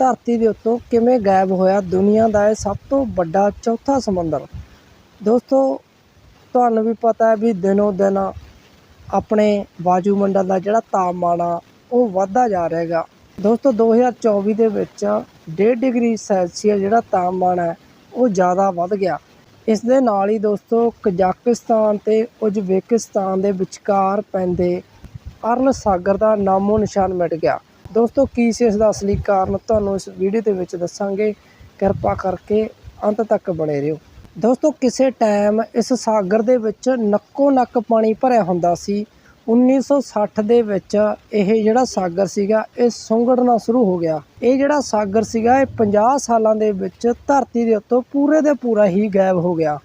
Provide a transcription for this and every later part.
ਧਰਤੀ ਦੇ ਉੱਤੋਂ ਕਿਵੇਂ ਗਾਇਬ ਹੋਇਆ ਦੁਨੀਆ ਦਾ ਇਹ ਸਭ ਤੋਂ ਵੱਡਾ ਚੌਥਾ ਸਮੁੰਦਰ? ਦੋਸਤੋ, ਤੁਹਾਨੂੰ ਵੀ ਪਤਾ ਹੈ ਵੀ ਦਿਨੋਂ ਦਿਨ ਆਪਣੇ ਵਾਯੂਮੰਡਲ ਦਾ ਜਿਹੜਾ ਤਾਪਮਾਨ ਆ, ਉਹ ਵੱਧਦਾ ਜਾ ਰਿਹਾ ਹੈਗਾ। ਦੋਸਤੋ 2024 ਦੇ ਵਿੱਚ 1.5 ਡਿਗਰੀ ਸੈਲਸੀਅਸ ਜਿਹੜਾ ਤਾਪਮਾਨ ਹੈ, ਉਹ ਜ਼ਿਆਦਾ ਵੱਧ ਗਿਆ। ਇਸ ਦੇ ਨਾਲ ਹੀ ਦੋਸਤੋ, ਕਜ਼ਾਕਿਸਤਾਨ ਤੇ ਉਜ਼ਬੇਕਿਸਤਾਨ ਦੇ ਵਿਚਕਾਰ ਪੈਂਦੇ ਅਰਲ ਸਾਗਰ ਦਾ ਨਾਮੋ ਨਿਸ਼ਾਨ ਮਿਟ ਗਿਆ। ਦੋਸਤੋ, ਕੀ ਸੀ ਇਸ ਦਾ ਅਸਲੀ ਕਾਰਨ? ਤੁਹਾਨੂੰ ਇਸ ਵੀਡੀਓ ਦੇ ਵਿੱਚ ਦੱਸਾਂਗੇ। ਕਿਰਪਾ ਕਰਕੇ ਅੰਤ ਤੱਕ ਬਣੇ ਰਹੋ। ਦੋਸਤੋ, ਕਿਸੇ ਟਾਈਮ ਇਸ ਸਾਗਰ ਦੇ ਵਿੱਚ ਨੱਕੋ ਨੱਕ ਪਾਣੀ ਭਰਿਆ ਹੁੰਦਾ ਸੀ। 1960 ਦੇ ਵਿੱਚ ਇਹ ਜਿਹੜਾ ਸਾਗਰ ਸੀਗਾ, ਇਹ ਸੁੰਗੜਨਾ ਸ਼ੁਰੂ ਹੋ ਗਿਆ। ਇਹ ਜਿਹੜਾ ਸਾਗਰ ਸੀਗਾ, ਇਹ 50 ਸਾਲਾਂ ਦੇ ਵਿੱਚ ਧਰਤੀ ਦੇ ਉੱਤੋਂ ਪੂਰੇ ਦੇ ਪੂਰਾ ਹੀ ਗਾਇਬ ਹੋ ਗਿਆ।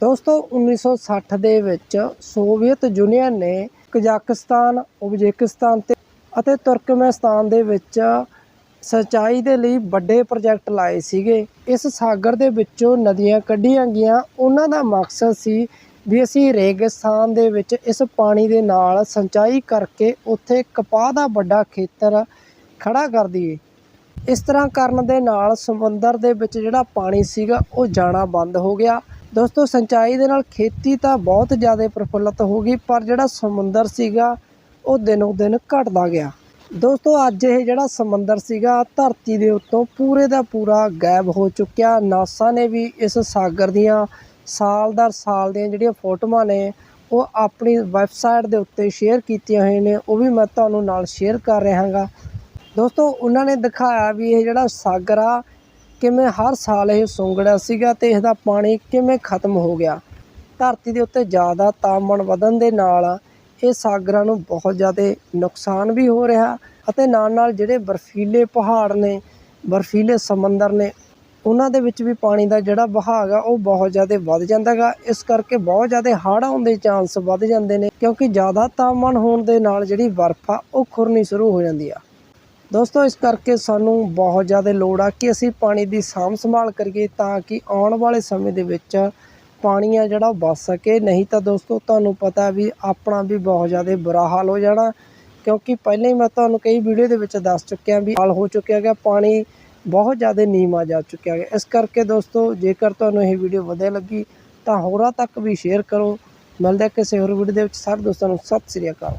ਦੋਸਤੋ 1960 ਦੇ ਵਿੱਚ ਸੋਵੀਅਤ ਯੂਨੀਅਨ ਨੇ ਕਜ਼ਾਕਿਸਤਾਨ, ਉਜ਼ਬੇਕਿਸਤਾਨ ਤੇ ਅਤੇ ਤੁਰਕਮੇਸਤਾਨ ਦੇ ਵਿੱਚ ਸਿੰਚਾਈ ਦੇ ਲਈ ਵੱਡੇ ਪ੍ਰੋਜੈਕਟ ਲਾਏ ਸੀਗੇ। ਇਸ ਸਾਗਰ ਦੇ ਵਿੱਚੋਂ ਨਦੀਆਂ ਕੱਢੀਆਂ ਗਈਆਂ। ਉਹਨਾਂ ਦਾ ਮਕਸਦ ਸੀ ਵੀ ਅਸੀਂ ਰੇਗਿਸਤਾਨ ਦੇ ਵਿੱਚ ਇਸ ਪਾਣੀ ਦੇ ਨਾਲ ਸਿੰਚਾਈ ਕਰਕੇ ਉੱਥੇ ਕਪਾਹ ਦਾ ਵੱਡਾ ਖੇਤਰ ਖੜਾ ਕਰ ਦਈਏ। ਇਸ ਤਰ੍ਹਾਂ ਕਰਨ ਦੇ ਨਾਲ ਸਮੁੰਦਰ ਦੇ ਵਿੱਚ ਜਿਹੜਾ ਪਾਣੀ ਸੀਗਾ, ਉਹ ਜਾਣਾ ਬੰਦ ਹੋ ਗਿਆ। ਦੋਸਤੋ, ਸਿੰਚਾਈ ਦੇ ਨਾਲ ਖੇਤੀ ਤਾਂ ਬਹੁਤ ਜ਼ਿਆਦਾ ਪ੍ਰਫੁੱਲਤ ਹੋ ਗਈ, ਪਰ ਜਿਹੜਾ ਸਮੁੰਦਰ ਸੀਗਾ ਉਹ ਦਿਨੋਂ ਦਿਨ ਘਟਦਾ ਗਿਆ। ਦੋਸਤੋ, ਅੱਜ ਇਹ ਜਿਹੜਾ ਸਮੁੰਦਰ ਸੀਗਾ, ਧਰਤੀ ਦੇ ਉੱਤੋਂ ਪੂਰੇ ਦਾ ਪੂਰਾ ਗਾਇਬ ਹੋ ਚੁੱਕਿਆ। ਨਾਸਾ ਨੇ ਵੀ ਇਸ ਸਾਗਰ ਦੀਆਂ ਸਾਲ ਦਰ ਸਾਲ ਦੀਆਂ ਜਿਹੜੀਆਂ ਫੋਟੋਆਂ ਨੇ, ਉਹ ਆਪਣੀ ਵੈਬਸਾਈਟ ਦੇ ਉੱਤੇ ਸ਼ੇਅਰ ਕੀਤੀਆਂ ਹੋਈਆਂ ਨੇ, ਉਹ ਵੀ ਮੈਂ ਤੁਹਾਨੂੰ ਨਾਲ ਸ਼ੇਅਰ ਕਰ ਰਿਹਾ ਹਾਂਗਾ ਦੋਸਤੋ, ਉਹਨਾਂ ਨੇ ਦਿਖਾਇਆ ਵੀ ਇਹ ਜਿਹੜਾ ਸਾਗਰ ਆ, ਕਿਵੇਂ ਹਰ ਸਾਲ ਇਹ ਸੁੰਗੜਿਆ ਸੀਗਾ ਤੇ ਇਸ ਦਾ ਪਾਣੀ ਕਿਵੇਂ ਖਤਮ ਹੋ ਗਿਆ। ਧਰਤੀ ਦੇ ਉੱਤੇ ਜ਼ਿਆਦਾ ਤਾਪਮਾਨ ਵਧਣ ਦੇ ਨਾਲ ਇਹ ਸਾਗਰਾਂ ਨੂੰ ਬਹੁਤ ਜ਼ਿਆਦਾ ਨੁਕਸਾਨ ਵੀ ਹੋ ਰਿਹਾ ਅਤੇ ਨਾਲ ਨਾਲ ਜਿਹੜੇ ਬਰਫੀਲੇ ਪਹਾੜ ਨੇ, ਬਰਫੀਲੇ ਸਮੁੰਦਰ ਨੇ, ਉਹਨਾਂ ਦੇ ਵਿੱਚ ਵੀ ਪਾਣੀ ਦਾ ਜਿਹੜਾ ਵਹਾਅ ਆ ਉਹ ਬਹੁਤ ਜ਼ਿਆਦਾ ਵੱਧ ਜਾਂਦਾ ਗਾ ਇਸ ਕਰਕੇ ਬਹੁਤ ਜ਼ਿਆਦਾ ਹੜ੍ਹ ਆਉਣ ਦੇ ਚਾਂਸ ਵੱਧ ਜਾਂਦੇ ਨੇ ਕਿਉਂਕਿ ਜ਼ਿਆਦਾ ਤਾਪਮਾਨ ਹੋਣ ਦੇ ਨਾਲ ਜਿਹੜੀ ਬਰਫ਼ ਆ, ਉਹ ਖੁਰਨੀ ਸ਼ੁਰੂ ਹੋ ਜਾਂਦੀ ਆ। ਦੋਸਤੋ, ਇਸ ਕਰਕੇ ਸਾਨੂੰ ਬਹੁਤ ਜ਼ਿਆਦਾ ਲੋੜ ਆ ਕਿ ਅਸੀਂ ਪਾਣੀ ਦੀ ਸਾਂਭ ਸੰਭਾਲ ਕਰੀਏ ਤਾਂ ਕਿ ਆਉਣ ਵਾਲੇ ਸਮੇਂ ਦੇ ਵਿੱਚ ਪਾਣੀ ਆ ਜਿਹੜਾ ਉਹ ਬਚ ਸਕੇ। ਨਹੀਂ ਤਾਂ ਦੋਸਤੋ, ਤੁਹਾਨੂੰ ਪਤਾ ਵੀ ਆਪਣਾ ਵੀ ਬਹੁਤ ਜ਼ਿਆਦਾ ਬੁਰਾ ਹਾਲ ਹੋ ਜਾਣਾ। ਕਿਉਂਕਿ ਪਹਿਲਾਂ ਹੀ ਮੈਂ ਤੁਹਾਨੂੰ ਕਈ ਵੀਡੀਓ ਦੇ ਵਿੱਚ ਦੱਸ ਚੁੱਕਿਆ ਵੀ ਹਾਲ ਹੋ ਚੁੱਕਿਆ ਗਿਆ ਪਾਣੀ ਬਹੁਤ ਜ਼ਿਆਦਾ ਨੀਵਾਂ ਜਾ ਚੁੱਕਿਆ ਗਿਆ ਇਸ ਕਰਕੇ ਦੋਸਤੋ, ਜੇਕਰ ਤੁਹਾਨੂੰ ਇਹ ਵੀਡੀਓ ਵਧੀਆ ਲੱਗੀ, ਤਾਂ ਹੋਰਾਂ ਤੱਕ ਵੀ ਸ਼ੇਅਰ ਕਰੋ। ਮਿਲਦਾ ਕਿਸੇ ਹੋਰ ਵੀਡੀਓ ਦੇ ਵਿੱਚ। ਸਾਰੇ ਦੋਸਤਾਂ ਨੂੰ ਸਤਿ ਸ੍ਰੀ ਅਕਾਲ।